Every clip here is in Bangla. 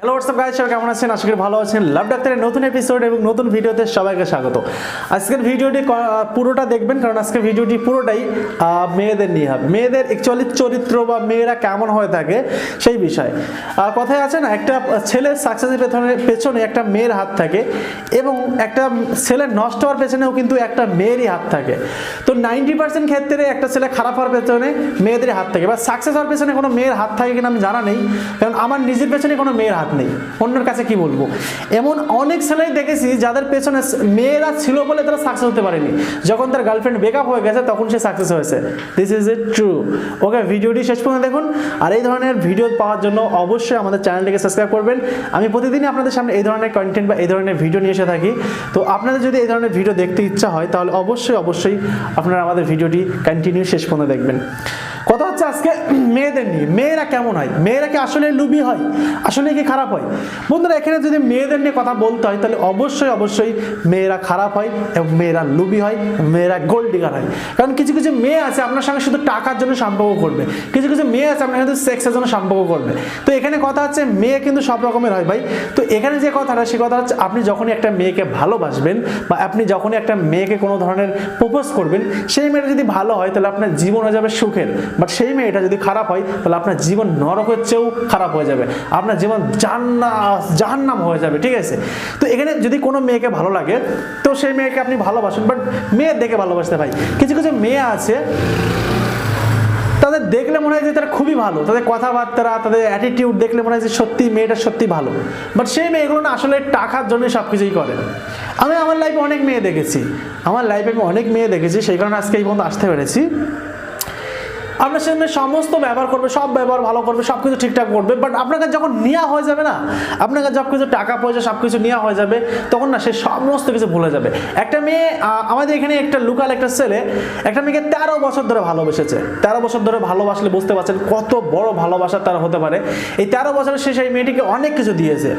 হ্যালো হোয়াটসঅ্যাপ গাইজ সবাই কেমন আছেন? আশা করি ভালো আছেন। লাভ ডাক্তারের নতুন এপিসোড এবং নতুন ভিডিওতে সবাইকে স্বাগত। আজকের ভিডিওটি পুরোটা দেখবেন, কারণ আজকের ভিডিওটি পুরোটাই মেয়েদের নিয়ে হবে। মেয়েদের অ্যাকচুয়ালি চরিত্র বা মেয়েরা কেমন হয়ে থাকে সেই বিষয়ে। আর কথায় আছে না, একটা ছেলের সাকসেসের পেছনে পেছনে একটা মেয়ের হাত থাকে, এবং একটা ছেলের নষ্ট হওয়ার পেছনেও কিন্তু একটা মেয়েরই হাত থাকে। তো নাইনটি পার্সেন্ট ক্ষেত্রে একটা ছেলে খারাপ হওয়ার পেছনে মেয়েদের হাত থাকে, বা সাকসেস হওয়ার পেছনে কোনো মেয়ের হাত থাকে কিনা আমি জানা নেই, কারণ আমার নিজের পেছনে কোনো মেয়ের হাত নেই। অন্যের কাছে কি বলব? এমন অনেক ছেলেই দেখেছি যাদের পেছনে মেয়েরা ছিল বলে তারা সাকসেস হতে পারেনি। যখন তার গার্লফ্রেন্ড ব্রেকআপ হয়ে গেছে, তখন সে সাকসেস হয়েছে। This is a true okay ভিডিওটি শেষ পর্যন্ত দেখুন। আর এই ধরনের ভিডিও পাওয়ার জন্য অবশ্যই আমাদের চ্যানেলটিকে সাবস্ক্রাইব করবেন। আমি প্রতিদিনই আপনাদের সামনে এই ধরনের কন্টেন্ট বা এই ধরনের ভিডিও নিয়ে এসে থাকি। তো আপনাদের যদি এই ধরনের ভিডিও দেখতে ইচ্ছা হয়, তাহলে অবশ্যই অবশ্যই আপনারা আমাদের ভিডিওটি কন্টিনিউ শেষ পর্যন্ত দেখবেন। কথা হচ্ছে আজকে মেয়েদের নিয়ে। মেয়েরা কেমন হয়? মেয়েরা কি আসলে লুবি হয়? আসলে কি খারাপ হয়? বন্ধুরা, এখানে যদি মেয়েদের নিয়ে কথা বলতে হয়, তাহলে অবশ্যই অবশ্যই মেয়েরা খারাপ হয় এবং মেয়েরা লুবি হয় মেয়েরা গোল্ড ডিগার হয়। কারণ কিছু কিছু মেয়ে আছে, আপনার সঙ্গে শুধু টাকার জন্য সম্পর্ক করবে। কিছু কিছু মেয়ে আছে, আপনার সাথে সেক্সের জন্য সম্পর্ক করবে। তো এখানে কথা হচ্ছে মেয়ে কিন্তু সব রকমের হয় ভাই। তো এখানে যে কথাটা, সে কথা হচ্ছে আপনি যখনই একটা মেয়েকে ভালোবাসবেন বা আপনি যখনই একটা মেয়েকে কোনো ধরনের প্রপোজ করবেন, সেই মেয়েটা যদি ভালো হয়, তাহলে আপনার জীবন হয়ে যাবে সুখের। বাট সেই মেয়েটা যদি খারাপ হয়, তাহলে আপনার জীবন নরকের চেয়েও খারাপ হয়ে যাবে। আপনার জীবন জান্না জাহান্নাম হয়ে যাবে, ঠিক আছে? তো এখানে যদি কোনো মেয়েকে ভালো লাগে, তো সেই মেয়েকে আপনি ভালোবাসুন। বাট মেয়ে দেখে ভালোবাসতে ভাই। কিছু কিছু মেয়ে আছে, তাদের দেখলে মনে হয় যে তারা খুবই ভালো। তাদের কথাবার্তা, তাদের অ্যাটিটিউড দেখলে মনে হয় যে সত্যি মেয়েটা সত্যি ভালো। বাট সেই মেয়েগুলো না আসলে টাকার জন্য সব কিছুই করে। আমি আমার লাইফে অনেক মেয়ে দেখেছি। আমার লাইফে আমি অনেক মেয়ে দেখেছি, সেই কারণে আজকে এই পর্যন্ত আসতে পেরেছি। আপনার সামনে সমস্ত ব্যবহার করবে, সব ব্যবহার ভালো করবে সব কিছু ঠিকঠাক করবে। বাট আপনাকে যখন নেওয়া হয়ে যাবে না, আপনাকে সব কিছু টাকা পয়সা সব কিছু নেওয়া হয়ে যাবে, তখন না সে সমস্ত কিছু ভুলে যাবে। একটা মেয়ে আমাদের এখানে একটা লোকাল একটা ছেলে, একটা মেয়েকে তেরো বছর ধরে ভালোবেসেছে। তেরো বছর ধরে ভালোবাসলে বুঝতে পারছেন কত বড় ভালোবাসা তার হতে পারে। এই তেরো বছরের শেষে এই মেয়েটিকে অনেক কিছু দিয়েছে।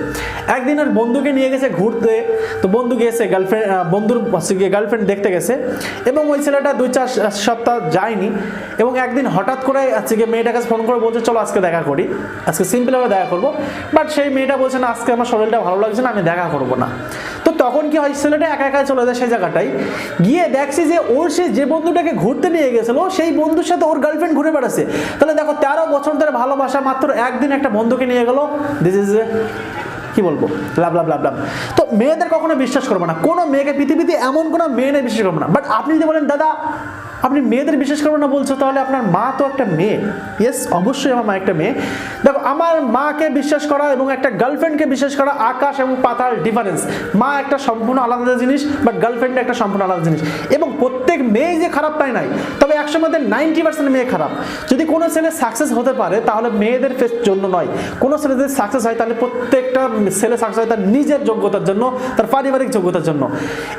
একদিন আর বন্ধুকে নিয়ে গেছে ঘুরতে। তো বন্ধু গিয়েছে গার্লফ্রেন্ড বন্ধুর গিয়ে গার্লফ্রেন্ড দেখতে গেছে। এবং ওই ছেলেটা দুই চার সপ্তাহ যায়নি। এবং একদিন হঠাৎ করে আজকে মেয়েটার কাছে ফোন করে বলছে, চলো আজকে দেখা করি। আজকে সিম্পলভাবে দেখা করব। বাট সেই মেয়েটা বলছে, না, আজকে আমার শরীরটা ভালো লাগছে না, আমি দেখা করব না। তো তখন কি হয়, ছেলেটা একা একা চলে যায় সেই জায়গাটায়। গিয়ে দেখছি যে ওর সে যে বন্ধুটাকে ঘুরতে নিয়ে গেছিল, সেই বন্ধুর সাথে ওর গার্লফ্রেন্ড ঘুরে বেড়াচ্ছে। তাহলে দেখো, তেরো বছর ধরে ভালোবাসা, মাত্র একদিন একটা বন্ধুকে নিয়ে গেল। দিস ইজ কি বলব? লাভ লাভ লাভ লাভ তো মেয়েদের কখনো বিশ্বাস করব না। কোনো মেয়েকে, পৃথিবীতে এমন কোনো মেয়ে নেই বিশ্বাস করব না। বাট আপনি যদি বলেন, দাদা আপনি মেয়েদের বিশ্বাস করব না বলছো, তাহলে আপনার মা তো একটা মেয়ে। ইয়েস অবশ্যই আমার মা একটা মেয়ে। দেখো আমার মাকে বিশ্বাস করা এবং একটা গার্লফ্রেন্ডকে বিশ্বাস করা আকাশ এবং পাতার ডিফারেন্স মা একটা সম্পূর্ণ আলাদা জিনিস বাট গার্লফ্রেন্ড একটা সম্পূর্ণ আলাদা জিনিস। এবং প্রত্যেক মেয়ে যে খারাপ তাই নাই, তবে একশো মধ্যে নাইনটি পার্সেন্ট মেয়ে খারাপ। যদি কোনো ছেলে সাকসেস হতে পারে, তাহলে মেয়েদের ফেস জন্য নয়। কোনো ছেলে যদি সাকসেস হয়, তাহলে প্রত্যেকটা ছেলে সাকসেস হয় তার নিজের যোগ্যতার জন্য, তার পারিবারিক যোগ্যতার জন্য।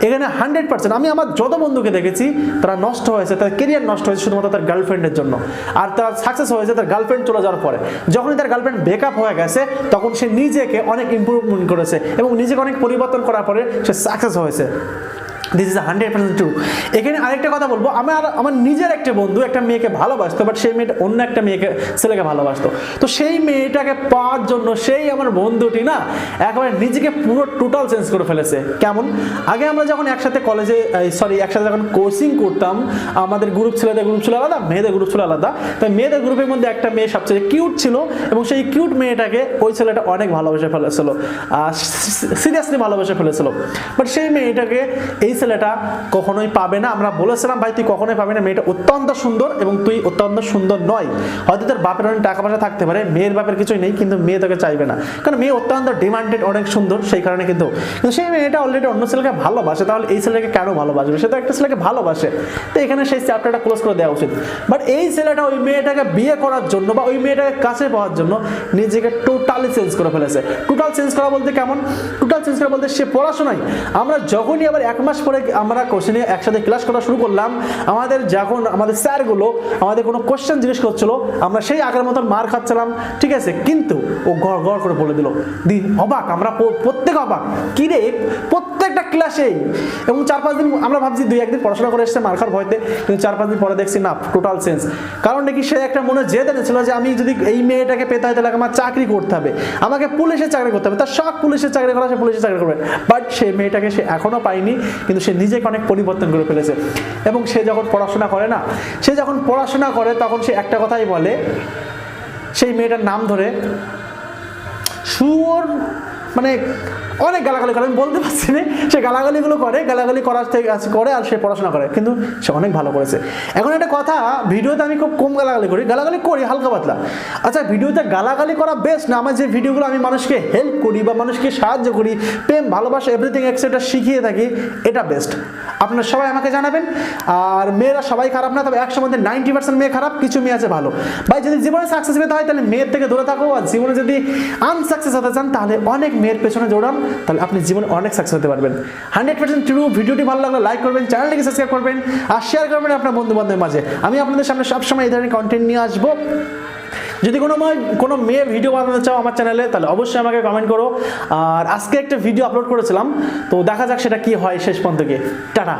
এখানে হান্ড্রেড পার্সেন্ট আমি আমার যত বন্ধুকে দেখেছি, তারা নষ্ট হয়েছে, তার কেরিয়ার নষ্ট হয়েছে শুধুমাত্র তার গার্লফ্রেন্ডের জন্য। আর তার সাকসেস হয়েছে তার গার্লফ্রেন্ড চলে যাওয়ার পরে। যখনই তার গার্লফ্রেন্ড ব্রেকআপ হয়ে গেছে, তখন সে নিজেকে অনেক ইম্প্রুভমেন্ট করেছে এবং নিজেকে অনেক পরিবর্তন করার পরে সে সাকসেস হয়েছে। This is hundred percent true এখানে আরেকটা কথা বলব, আমার আমার নিজের একটা বন্ধু একটা মেয়েকে ভালোবাসতো বাট সেই মেয়েটা অন্য একটা মেয়েকে, ছেলেকে ভালোবাসতো। তো সেই মেয়েটাকে পাওয়ার জন্য সেই আমার বন্ধুটি না, একেবারে নিজেকে পুরো টোটাল চেঞ্জ করে ফেলেছে। কেমন? আগে আমরা যখন একসাথে কলেজে সরি একসাথে যখন কোচিং করতাম, আমাদের গ্রুপ ছেলেদের গ্রুপ ছিল আলাদা, মেয়েদের গ্রুপ ছিল আলাদা। তাই মেয়েদের গ্রুপের মধ্যে একটা মেয়ে সবচেয়ে কিউট ছিল, এবং সেই কিউট মেয়েটাকে ওই ছেলেটা অনেক ভালোবেসে ফেলেছিল সিরিয়াসলি ভালোবেসে ফেলেছিল। বাট সেই মেয়েটাকে এই ছেলেটা কখনোই পাবে না। আমরা বলেছিলাম, ভাই, তুই কখনোই পাবি না। মেয়েটা অত্যন্ত সুন্দর এবং তুই অত্যন্ত সুন্দর নয়। হয়তো তোর বাপের অনেক টাকা পয়সা থাকতে পারে, মেয়ের বাপের কিছুই নেই, কিন্তু মেয়ে তোকে চাইবে না। কারণ মেয়ে অত্যন্ত ডিমান্ডেড অনেক সুন্দর, সেই কারণে কিন্তু। কিন্তু সেই মেয়েটা অলরেডি অন্য ছেলেকে ভালোবাসে, তাহলে এই ছেলেকে কেন ভালোবাসবে? সে তো একটা ছেলেকে ভালোবাসে। তো এখানে সেই চ্যাপ্টারটা ক্লোজ করে দেওয়া উচিত। বাট এই ছেলেটা ওই মেয়েটাকে বিয়ে করার জন্য বা ওই মেয়েটাকে কাছে পাওয়ার জন্য নিজেকে টোটালি চেঞ্জ করে ফেলেছে। টোটাল চেঞ্জ করা বলতে কেমন? টোটাল চেঞ্জ করা বলতে সে পড়াশোনায়। আমরা যখনই আবার এক মাস পরে আমরা কোশ্চেনে একসাথে ক্লাস করা শুরু করলাম। আমাদের যখন, আমাদের স্যারগুলো আমাদের কোনো কোশ্চেন জিজ্ঞেস করছিল, আমরা সেই আগের মতন মার খাচ্ছিলাম, ঠিক আছে? কিন্তু ও গড় গড় করে বলে দিল, দি, অবাক, আমরা প্রত্যেক অবাক। কি রে? প্রত্যেকটা ক্লাসেই এবং চার পাঁচ দিন আমরা ভাবছি দুই, একদিন পড়াশোনা করে এসেছে মার খাওয়ার ভয়তে। কিন্তু চার পাঁচ দিন পরে দেখছি না টোটাল সেন্স কারণ নাকি সে একটা মনে জেদ এনেছিল যে আমি যদি এই মেয়েটাকে পেতে হয় তাহলে আমার চাকরি করতে হবে। আমাকে পুলিশের চাকরি করতে হবে। তার শখ পুলিশের চাকরি করা, সে পুলিশের চাকরি করবে। বাট সেই মেয়েটাকে সে এখনও পায়নি। কিন্তু সে নিজেকে অনেক পরিবর্তন করে ফেলেছে। এবং সে যখন পড়াশোনা করে না, সে যখন পড়াশোনা করে তখন সে একটা কথাই বলে, সেই মেয়েটার নাম ধরে সুর মানে অনেক গালাগালি করে, আমি বলতে পারছি না। সে গালাগালিগুলো করে, গালাগালি করার থেকে করে আর সে পড়াশোনা করে, কিন্তু সে অনেক ভালো করেছে। এখন একটা কথা, ভিডিওতে আমি খুব কম গালাগালি করি গালাগালি করি, হালকা পাতলা। আচ্ছা ভিডিওতে গালাগালি করা বেস্ট না? আমার যে ভিডিওগুলো আমি মানুষকে হেল্প করি বা মানুষকে সাহায্য করি, প্রেম, ভালোবাসা এভরিথিং এক্সেট্রা শিখিয়ে থাকি, এটা বেস্ট আপনারা সবাই আমাকে জানাবেন। আর মেয়েরা সবাই খারাপ না, তবে একশো মধ্যে নাইনটি পার্সেন্ট মেয়ে খারাপ, কিছু মেয়ে আছে ভালো। ভাই, যদি জীবনে সাকসেস পেতে হয় তাহলে মেয়ের থেকে দূরে থাকো, আর জীবনে যদি আনসাকসেস হতে চান, তাহলে অনেক মেয়ের পেছনে দৌড়ান। তাহলে আপনি জীবনে অনেক সাকসেস হতে পারবেন। হান্ড্রেড পার্সেন্ট ট্রু ভিডিওটি ভালো লাগলে লাইক করবেন চ্যানেলটিকে সাবস্ক্রাইব করবেন, আর শেয়ার করবেন আপনার বন্ধু বান্ধবের মাঝে। আমি আপনাদের সামনে সবসময় এই ধরনের কন্টেন্ট নিয়ে আসব। যদি কোনো কোনো মেয়ে ভিডিও বানাতে চাও আমার চ্যানেলে তাহলে অবশ্যই আমাকে কমেন্ট করো। আর আজকে একটা ভিডিও আপলোড করেছিলাম, তো দেখা যাক সেটা কি হয় শেষ পর্যন্ত টাটা!